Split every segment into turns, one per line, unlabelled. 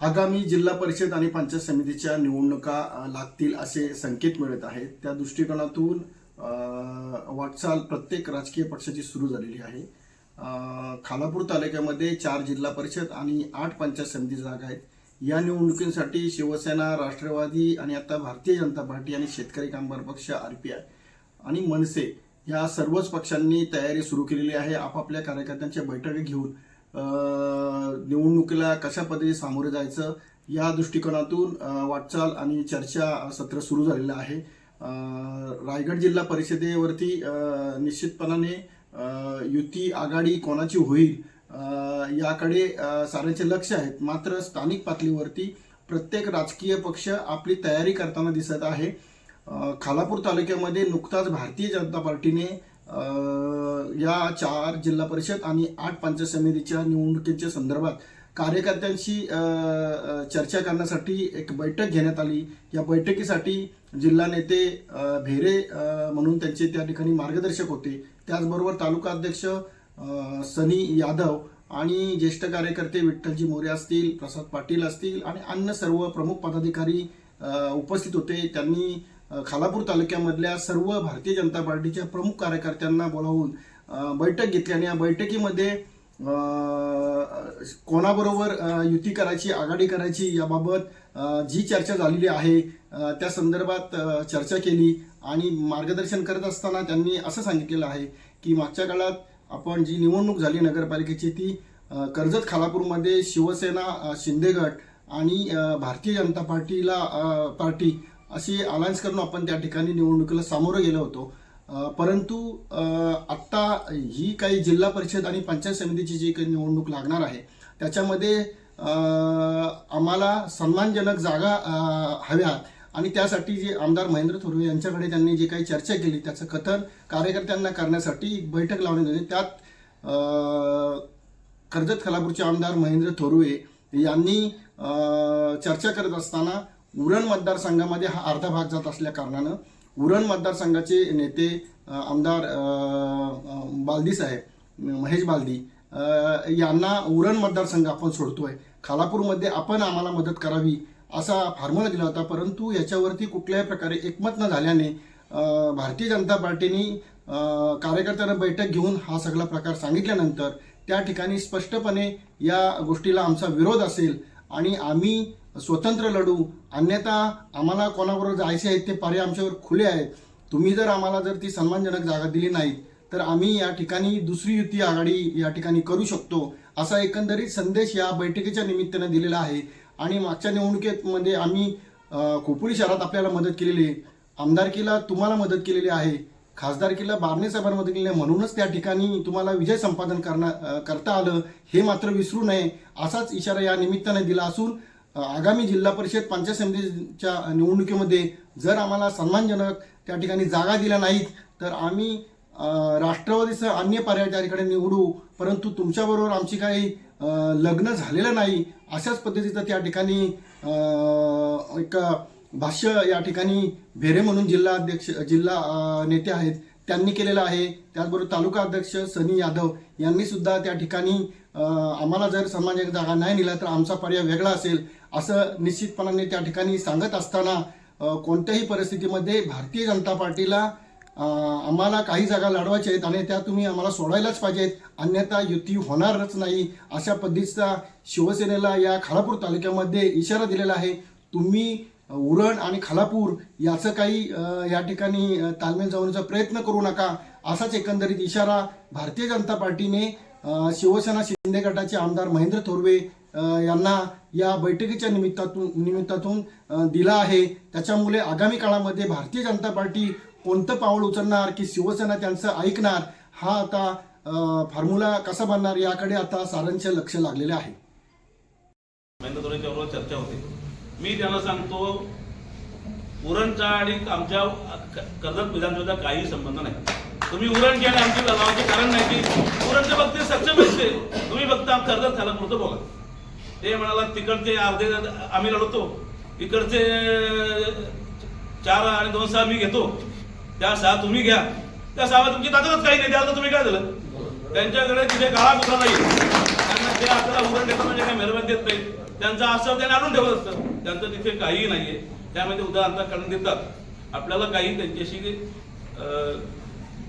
आगामी जिल्हा परिषद आणि पंचायत समितीच्या निवडणुका लागतील असे संकेत मिळत आहेत. त्या दृष्टिकोनातून वाटचाल प्रत्येक राजकीय पक्षाची सुरू झालेली आहे. खालापूर तालुक्यामध्ये चार जिल्हा परिषद आणि आठ पंचायत समिती जागा आहेत. या निवडणुकीसाठी शिवसेना राष्ट्रवादी आणि आता भारतीय जनता पार्टी आणि शेतकरी कामगार पक्ष आर पी आय आणि मनसे या सर्वच पक्षांनी तयारी सुरू केलेली आहे. आपापल्या कार्यकर्त्यांच्या बैठका घेऊन निवडणुकीला कशा पद्धतीने सामोरे जायचं या दृष्टिकोनातून वाटचाल आणि चर्चा सत्र सुरू झालेलं आहे. रायगड जिल्हा परिषदेवरती निश्चितपणाने युती आघाडी कोणाची होईल याकडे साऱ्यांचे लक्ष आहेत. मात्र स्थानिक पातळीवरती प्रत्येक राजकीय पक्ष आपली तयारी करताना दिसत आहे. खालापूर तालुक्यामध्ये नुकताच भारतीय जनता पार्टीने या चार जिल्हा परिषद आणि आठ पंचायत समितीच्या निवडणुकीच्या संदर्भात कार्यकर्त्यांशी चर्चा करण्यासाठी एक बैठक घेण्यात आली. या बैठकीसाठी जिल्हा नेते भेरे म्हणून त्यांचे त्या ठिकाणी मार्गदर्शक होते. त्याचबरोबर तालुका अध्यक्ष सनी यादव आणि ज्येष्ठ कार्यकर्ते विठ्ठलजी मोरे असतील प्रसाद पाटील असतील आणि अन्य सर्व प्रमुख पदाधिकारी उपस्थित होते. त्यांनी खालापूर तालुक्यामधल्या सर्व भारतीय जनता पार्टीच्या प्रमुख कार्यकर्त्यांना बोलावून बैठक घेतली आणि या बैठकीमध्ये कोणाबरोबर युती करायची आघाडी करायची याबाबत जी चर्चा झालेली आहे त्या संदर्भात चर्चा केली आणि मार्गदर्शन करत असताना त्यांनी असं सांगितलेलं आहे की मागच्या काळात आपण जी निवडणूक झाली नगरपालिकेची ती कर्जत खालापूरमध्ये शिवसेना शिंदेगड आणि भारतीय जनता पार्टीला पार्टी अशी अलायन्स करून आपण त्या ठिकाणी निवडणुकीला सामोरं गेलो होतो. परंतु आत्ता ही काही जिल्हा परिषद आणि पंचायत समितीची जी काही निवडणूक लागणार आहे त्याच्यामध्ये आम्हाला सन्मानजनक जागा हव्यात. आणि त्यासाठी जे आमदार महेंद्र थोरवे यांच्याकडे त्यांनी जे काही चर्चा केली त्याचं कथन कार्यकर्त्यांना करण्यासाठी एक बैठक लावण्यात आली. त्यात कर्जत खलापूरचे आमदार महेंद्र थोरवे यांनी चर्चा करत असताना उरण मतदारसंघामध्ये हा अर्धा भाग जात असल्या कारणानं उरण मतदारसंघाचे नेते आमदार बालदी साहेब महेश बालदी यांना उरण मतदारसंघ आपण सोडतोय. खालापूरमध्ये आपण आम्हाला मदत करावी असा फॉर्म्युला दिला होता परंतु याच्यावरती कुठल्याही प्रकारे एकमत न झाल्याने भारतीय जनता पार्टीने कार्यकर्त्यांना बैठक घेऊन हा सगळा प्रकार सांगितल्यानंतर त्या ठिकाणी स्पष्टपणे या गोष्टीला आमचा विरोध असेल आणि आम्ही स्वतंत्र लढू. अन्यथा आम्हाला कोणाबरोबर जायचे आहेत ते पर्याय आमच्यावर खुले आहेत. तुम्ही जर आम्हाला जर ती सन्मानजनक जागा दिली नाही तर आम्ही या ठिकाणी दुसरी युती आघाडी या ठिकाणी करू शकतो असा एकंदरीत संदेश या बैठकीच्या निमित्तानं दिलेला आहे. आणि मागच्या निवडणुकीमध्ये आम्ही अ, खोपोली शहरात आपल्याला मदत केलेली आहे. आमदारकीला तुम्हाला मदत केलेली आहे. खासदारकीला बारणे साहेबांना मदत केलेली आहे. म्हणूनच त्या ठिकाणी तुम्हाला विजय संपादन करणार करता आलं हे मात्र विसरू नये असाच इशारा या निमित्ताने दिला असून आगामी जिल्हा परिषद पंचायत समितीच्या निवडणुकीमध्ये जर आम्हाला सन्मानजनक त्या ठिकाणी जागा दिल्या नाहीत तर आम्ही राष्ट्रवादीसह अन्य पर्याय त्या ठिकाणी निवडू परंतु तुमच्याबरोबर आमची काही लग्न झालेलं नाही अशाच पद्धतीचं त्या ठिकाणी एक भाष्य या ठिकाणी भेरे म्हणून जिल्हा अध्यक्ष जिल्हा नेते आहेत त्यांनी केलेलं आहे. त्याचबरोबर तालुका अध्यक्ष सनी यादव यांनी सुद्धा त्या ठिकाणी आम्हाला जर समाजात जागा नाही दिला तर आमचा पर्याय वेगळा असेल. असं निश्चितपणाने त्या ठिकाणी सांगत असताना कोणत्याही परिस्थितीमध्ये भारतीय जनता पार्टीला आम्हाला काही जागा लढवायच्या आहेत आणि त्या तुम्ही आम्हाला सोडायलाच पाहिजेत. अन्यथा युती होणारच नाही अशा पद्धतीचा शिवसेनेला या खालापूर तालुक्यामध्ये इशारा दिलेला आहे. तुम्ही उरण आणि खालापूर याचं काही या ठिकाणी तालमेल जाऊनचा प्रयत्न करू नका असाच एकंदरीत इशारा भारतीय जनता पार्टीने शिवसेना शिंदे गटाचे आमदार महेंद्र थोरवे यांना या बैठकीच्या निमित्तातून निमित्तातून दिला आहे. त्याच्यामुळे आगामी काळामध्ये भारतीय जनता पार्टी कोणतं पाऊल उचलणार की शिवसेना त्यांचं ऐकणार हा आता फॉर्म्युला कसा बनणार याकडे आता सारांचे लक्ष लागलेले आहे.
महेंद्र धोरेच्या बरोबर चर्चा होते. मी त्यांना सांगतो उरणचा आणि आमच्या कर्जत विधानसभेचा काही संबंध नाही. तुम्ही उरण घ्या आणि आमची लावायचे कारण नाही की उरणच्या बाबतीत सक्षम आहेत ते तुम्ही फक्त आम कर्जत खाला पुरतं बोला ते म्हणाला तिकडचे अर्धे आम्ही लढवतो इकडचे चार आणि दोन सहा मी घेतो. त्या सहा तुम्ही घ्या. त्या सहा तुमची ताकदच काही नाही. द्याल तर तुम्ही काय झालं? त्यांच्याकडे तिथे काळा कुठला नाही त्यांना ते आपल्याला उरण देतात म्हणजे काही मेहरबान देत नाही त्यांचं असं त्याने आणून ठेवत असतं. त्यांचं तिथे काहीही नाहीये. त्यामध्ये उदाहरण करून देतात. आपल्याला काही त्यांच्याशी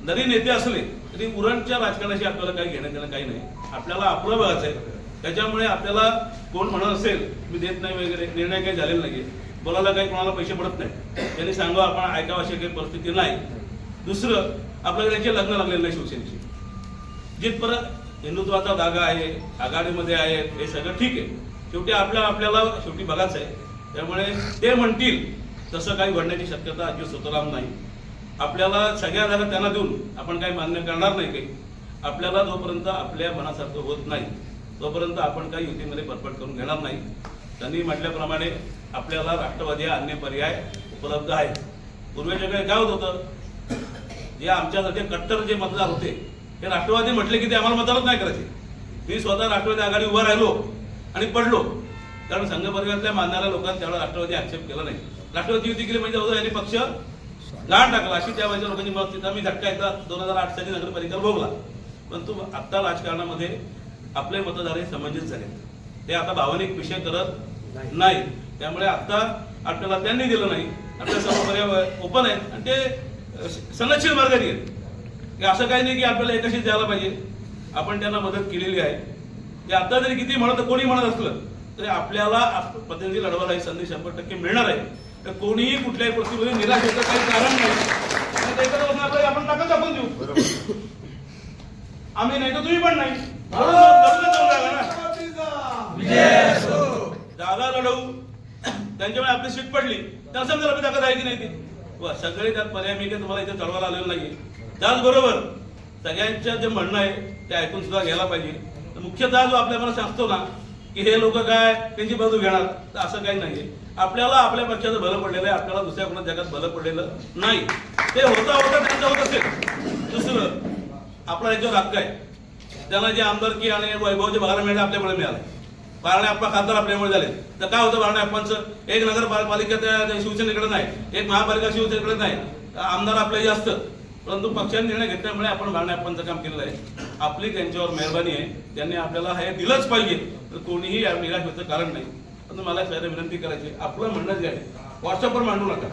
जरी नेते असले तरी उरणच्या राजकारणाशी आपल्याला काही घेणं देणं काही नाही. आपल्याला आपलं बघायचं आहे त्याच्यामुळे आपल्याला कोण म्हणत असेल मी देत नाही वगैरे निर्णय काही झालेला नाही बोलायला काही कोणाला पैसे पडत नाही त्यांनी सांगा आपण ऐकावं अशी काही परिस्थिती नाही. दुसरं आपल्याला त्यांचे लग्न लागलेलं नाही शिवसेनेशी जिथपर्यंत हिंदुत्वाचा धागा आहे आघाडीमध्ये आहे हे सगळं ठीक आहे. शेवटी आपल्या आपल्याला शेवटी बघाच आहे. त्यामुळे ते म्हणतील तसं काही घडण्याची शक्यता अजित सुतराम नाही. आपल्याला सगळ्या जागा त्यांना देऊन आपण काही मान्य करणार नाही काही. आपल्याला जोपर्यंत आपल्या मनासारखं होत नाही तोपर्यंत आपण काही युतीमध्ये बरपट करून घेणार नाही. त्यांनी म्हटल्याप्रमाणे आपल्याला राष्ट्रवादी हा अन्य पर्याय उपलब्ध आहे. पूर्वीच्या काही काय होत होतं जे आमच्यासाठी कट्टर जे मतदार होते हे राष्ट्रवादी म्हटले की ते आम्हाला मतदानच नाही करायचे. मी स्वतः राष्ट्रवादी आघाडी उभा राहिलो आणि पडलो. कारण संघ परिवारातल्या मानणाऱ्या लोकांनी त्यावेळेला राष्ट्रवादी आक्षेप केला नाही. राष्ट्रवादी युती केली म्हणजे यांनी पक्ष गाण टाकला. अशी त्या वेळेच्या लोकांची मत तिथं मी झटका एकदा दोन हजार आठ साली नगरपालिका भोगला. परंतु आत्ता राजकारणामध्ये आपले मतदार हे समंजित झाले. ते आता भावनिक विषय करत नाही. त्यामुळे आता आपल्याला त्यांनी दिलं नाही. आपल्या सर्व पर्याय ओपन आहेत आणि ते सनदशील मार्गाने आहेत की असं काही नाही की आपल्याला एकाशीच द्यायला पाहिजे. आपण त्यांना मदत केलेली आहे. ते आता जरी किती म्हणत कोणी म्हणत असलं तरी आपल्याला आप- प्रतिनिधी लढवायला ही संधी शंभर टक्के मिळणार आहे. तर कोणीही कुठल्याही परिस्थितीमध्ये निराश होतं काही कारण नाही. आपण टाकत टाकून देऊ. आम्ही नाही तर तुम्ही पण नाही. जागा लढवू त्यांच्यामुळे आपली सीट पडली तर समजा आपली ताकद आहे की नाही ती सगळे त्यात पर्याय मी काही तुम्हाला इथे चढवायला आलेलं नाहीये त्याचबरोबर सगळ्यांचं जे म्हणणं आहे ते ऐकून सुद्धा घ्यायला पाहिजे तर मुख्यतः जो आपल्या मला सांगतो ना की हे लोक काय त्यांची बाजू घेणार तर असं काही नाहीये आपल्याला आपल्या पक्षाचं भलं पडलेलं आहे आपल्याला दुसऱ्या कोणत्या जगात भलं पडलेलं नाही ते होता होता त्यांचं होत असेल दुसरं आपला याच्यावर हक्क आहे. त्यांना जे आमदारकी आणि वैभवचे भागाला मिळाले आपल्यामुळे मिळाले. बारणे अप्पा खासदार आपल्यामुळे झाले. तर काय होतं बारणे आप्पांचं? एक नगरपालिका त्या शिवसेनेकडे नाही. एक महापालिका शिवसेनेकडे नाही. आमदार आपले जास्त. परंतु पक्षाने निर्णय घेतल्यामुळे आपण बारणे आप्पांचं काम केलेलं आहे. आपली त्यांच्यावर मेहरबानी आहे. त्यांनी आपल्याला हे दिलंच पाहिजे तर कोणीही या निराश होतं कारण नाही. परंतु मला सगळ्यांना विनंती करायची आपलं म्हणणं जे आहे. व्हॉट्सअपवर मांडू नका.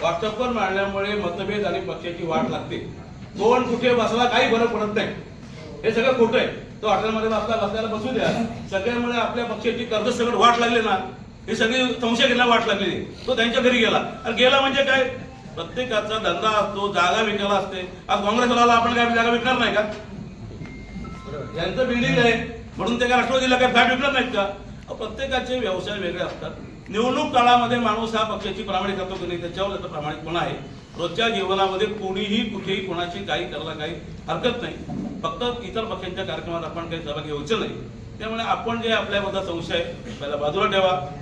व्हॉट्सअपवर मांडल्यामुळे मतभेद आणि पक्षाची वाट लागते. कोण कुठे बसला काही फरक पडत नाही. हे सगळं खोटं आहे. तो हॉटेलमध्ये बसला बसल्याला बसू द्या. सगळ्यामुळे आपल्या पक्षाची कर्ज सगळं वाट लागले ना. हे सगळे संशय घेण्याला वाट लागलेली तो त्यांच्या घरी गेला. आणि गेला म्हणजे काय? प्रत्येकाचा धंदा असतो जागा विकायला असते. आज काँग्रेसवाला आपण काय जागा विकणार नाही का? ज्यांचं बिल्डिंग आहे. म्हणून ते काय राष्ट्रवादीला काय फॅट विकणार नाहीत का? प्रत्येकाचे व्यवसाय वेगळे असतात. निवडणूक काळामध्ये माणूस हा पक्षाची प्रामाणिक करतो की नाही त्याच्यावर त्याचा प्रामाणिकपणा आहे. रोजच्या जीवनामध्ये कोणीही कुठेही कोणाची काही करायला काही हरकत नाही. फक्त इतर पक्षांच्या कार्यक्रमात आपण काही सहभागी व्हायचं नाही. त्यामुळे आपण जे आपल्याबद्दल संशय पहिला बाजूला ठेवा.